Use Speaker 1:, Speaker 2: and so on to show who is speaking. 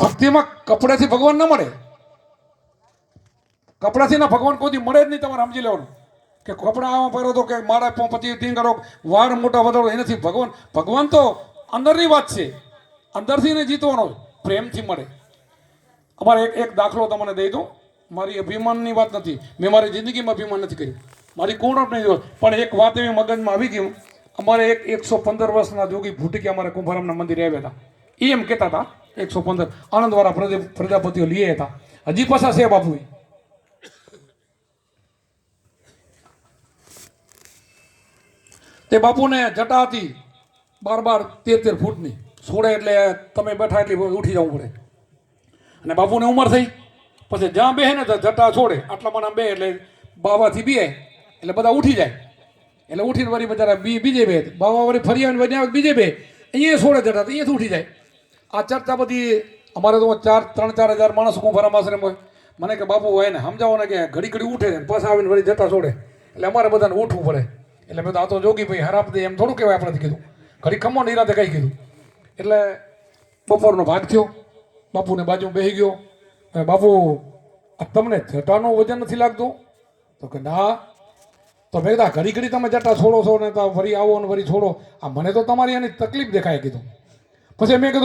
Speaker 1: ભક્તિમાં કપડાથી ભગવાન ન મળે. કપડાથી ના ભગવાન કોઈ મળે જ નહીં તમારે સમજી લેવાનું. કે કપડા આવા પહેરો તો કે મારા પ- પછી તીન કરો, વાર મોટા વધારો, એનાથી ભગવાન ભગવાન તો અંદરની વાત છે. અંદરથી ને જીતવાનો પ્રેમથી મળે. અમારે એક એક દાખલો તમને દઈ દઉં. મારી અભિમાનની વાત નથી. મેં મારી જિંદગીમાં અભિમાન નથી કર્યું મારી કોણ નહીં. પણ એક વાત એવી મગજમાં આવી ગયું અમારે એક એકસો પંદર વર્ષના જોગી ભૂટકી અમારે કુંભારામના મંદિરે આવ્યા હતા. એ એમ કહેતા હતા, એકસો પંદર આનંદવાળા પ્રજા પ્રજાપતિઓ લીએ હતા. હજી પાછા છે બાપુ. તે બાપુને જટા હતી બાર બાર તેર તેર ફૂટની. છોડે એટલે તમે બેઠા એટલે ઉઠી જવું પડે. અને બાપુને ઉંમર થઈ. પછી જ્યાં બેહે ને જટા છોડે. આટલા મને બે એટલે બાવાથી બે એટલે બધા ઉઠી જાય. એટલે ઉઠીને વળી બધા બી, બીજે બે બાવા વળી ફરી આવીને વળી આવે બીજે બે અહીંયા છોડે જટા અહીંયાથી ઉઠી જાય. આ ચર્ચા બધી અમારે તો ચાર, ત્રણ, ચાર હજાર માણસ હું હોય મને કે બાપુ હોય ને સમજાવો ને કે ઘડી ઘડી ઉઠે ને પાછા આવીને વળી જતા છોડે. એટલે અમારે બધાને ઉઠવું પડે. એટલે મેં તો આ તો જોગી ભાઈ હરાપ દે એમ થોડું કહેવાય આપણે કીધું. ઘડી ખમો નિરાતે કઈ કીધું. એટલે બપોરનો ભાગ થયો. બાપુને બાજુ બેસી ગયો. બાપુ, આ તમને જટાનું વજન નથી લાગતું? તો કે, ના. તો મેં કીધા ઘડી ઘડી તમે જટા છોડો છો ને તો ફરી આવો ને ફરી છોડો. આ મને તો તમારી એની તકલીફ દેખાય કીધું. પછી મેં કીધું